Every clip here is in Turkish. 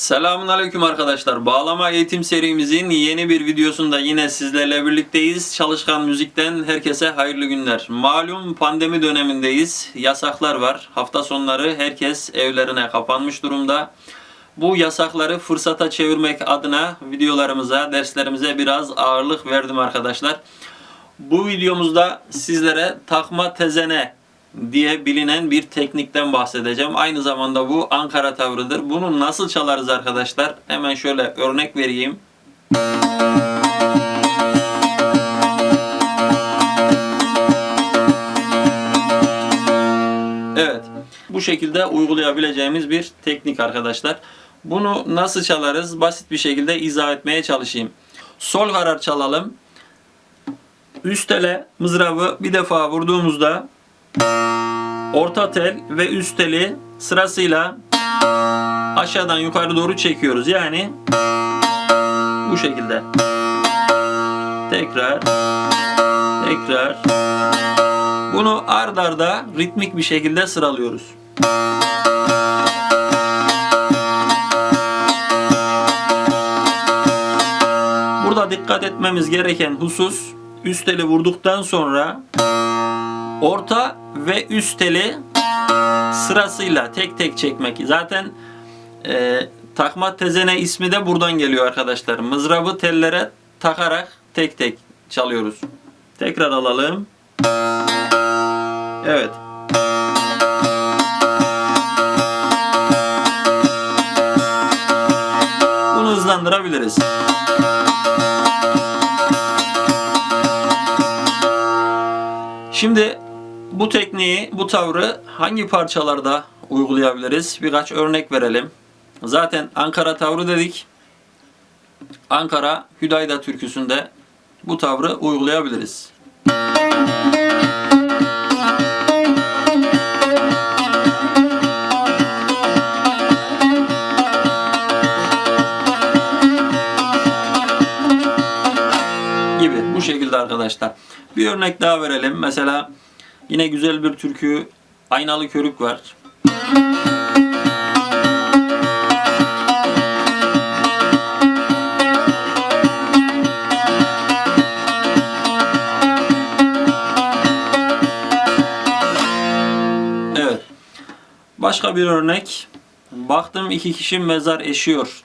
Selamun Aleyküm arkadaşlar. Bağlama eğitim serimizin yeni bir videosunda yine sizlerle birlikteyiz. Çalışkan Müzik'ten herkese hayırlı günler. Malum pandemi dönemindeyiz. Yasaklar var. Hafta sonları herkes evlerine kapanmış durumda. Bu yasakları fırsata çevirmek adına videolarımıza, derslerimize biraz ağırlık verdim arkadaşlar. Bu videomuzda sizlere takma tezene diye bilinen bir teknikten bahsedeceğim. Aynı zamanda bu Ankara tavrıdır. Bunu nasıl çalarız arkadaşlar? Hemen şöyle örnek vereyim. Evet. Bu şekilde uygulayabileceğimiz bir teknik arkadaşlar. Bunu nasıl çalarız? Basit bir şekilde izah etmeye çalışayım. Sol karar çalalım. Üst ele mızrabı bir defa vurduğumuzda orta tel ve üst teli sırasıyla aşağıdan yukarı doğru çekiyoruz. Yani bu şekilde. Tekrar tekrar bunu ard arda ritmik bir şekilde sıralıyoruz. Burada dikkat etmemiz gereken husus üst teli vurduktan sonra orta ve üst teli sırasıyla tek tek çekmek. Zaten e, takma tezene ismi de buradan geliyor arkadaşlar. Mızrabı tellere takarak tek tek çalıyoruz. Tekrar alalım. Evet. Bunu hızlandırabiliriz. Şimdi bu tekniği, bu tavrı hangi parçalarda uygulayabiliriz? Birkaç örnek verelim. Zaten Ankara tavrı dedik. Ankara Hüdayda türküsünde bu tavrı uygulayabiliriz. gibi bu şekilde arkadaşlar. Bir örnek daha verelim. Mesela yine güzel bir türkü Aynalı Körük var. Evet. Başka bir örnek. Baktım iki kişi mezar eşiyor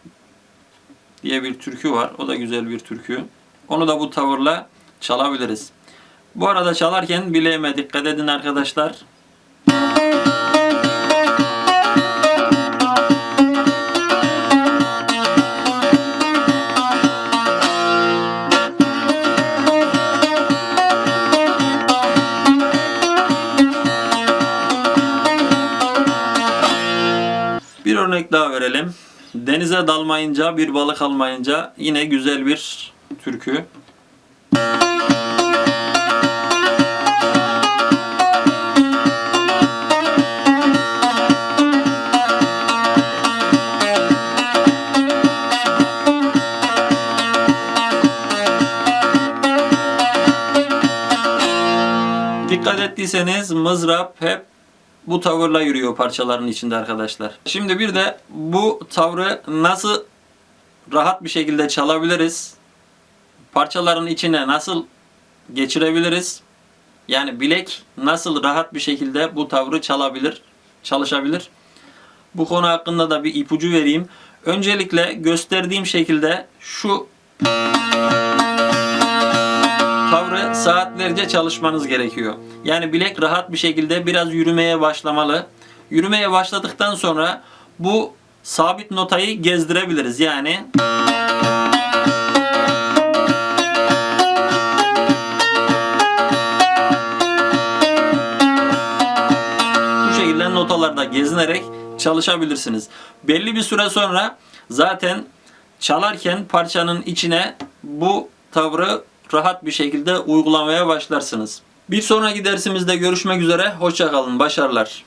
diye bir türkü var. O da güzel bir türkü. Onu da bu tavırla çalabiliriz. Bu arada çalarken bileğime dikkat edin arkadaşlar. Bir örnek daha verelim. Denize dalmayınca, bir balık almayınca yine güzel bir türkü. Dikkat ettiyseniz mızrap hep bu tavırla yürüyor parçaların içinde arkadaşlar. Şimdi bir de bu tavrı nasıl rahat bir şekilde çalabiliriz? Parçaların içine nasıl geçirebiliriz? Yani bilek nasıl rahat bir şekilde bu tavrı çalabilir, çalışabilir? Bu konu hakkında da bir ipucu vereyim. Öncelikle gösterdiğim şekilde şu saatlerce çalışmanız gerekiyor. Yani bilek rahat bir şekilde biraz yürümeye başlamalı. Yürümeye başladıktan sonra bu sabit notayı gezdirebiliriz. Yani bu şekilde notalarda gezinerek çalışabilirsiniz. Belli bir süre sonra zaten çalarken parçanın içine bu tavrı rahat bir şekilde uygulamaya başlarsınız. Bir sonraki dersimizde görüşmek üzere. Hoşçakalın. Başarılar.